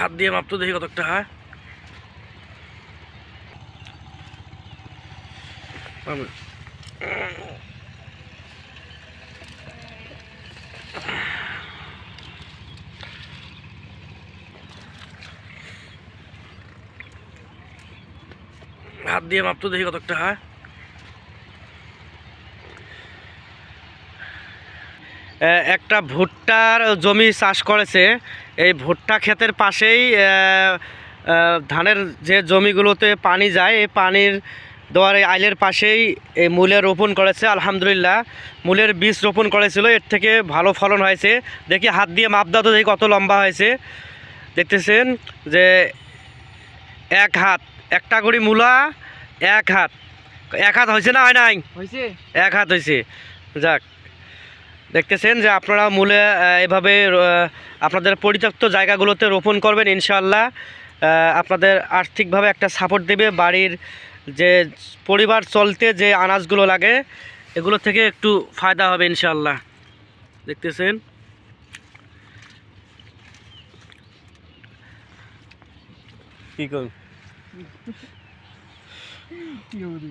হাত দিয়ে মাপতো দেখি কতটা হয়। হাত দিয়ে মাপতো দেখি কতটা হয়। একটা ভুট্টার জমি চাষ করেছে। এই ভুট্টা ক্ষেতের পাশেই ধানের যে জমিগুলোতে পানি যায় এই পানির দেওয়ার এই আইলের পাশেই এই মূলে রোপণ করেছে আলহামদুলিল্লাহ। মূলের বীজ রোপণ করেছিল এর থেকে ভালো ফলন হয়েছে। দেখি হাত দিয়ে মাপ দাও তো দেখি কত লম্বা হয়েছে। দেখতেছেন যে এক হাত একটা করে মূলা এক হাত। এক হাত হয়েছে না হয় নাই? এক হাত হয়েছে। যাক দেখতেছেন যে আপনারা মূলে এভাবে আপনাদের পরিত্যক্ত জায়গাগুলোতে রোপণ করবেন ইনশাল্লাহ আপনাদের আর্থিকভাবে একটা সাপোর্ট দেবে বাড়ির যে পরিবার চলতে যে আনাজগুলো লাগে এগুলো থেকে একটু ফায়দা হবে ইনশাল্লাহ দেখতেছেন? কি করুন কি হবে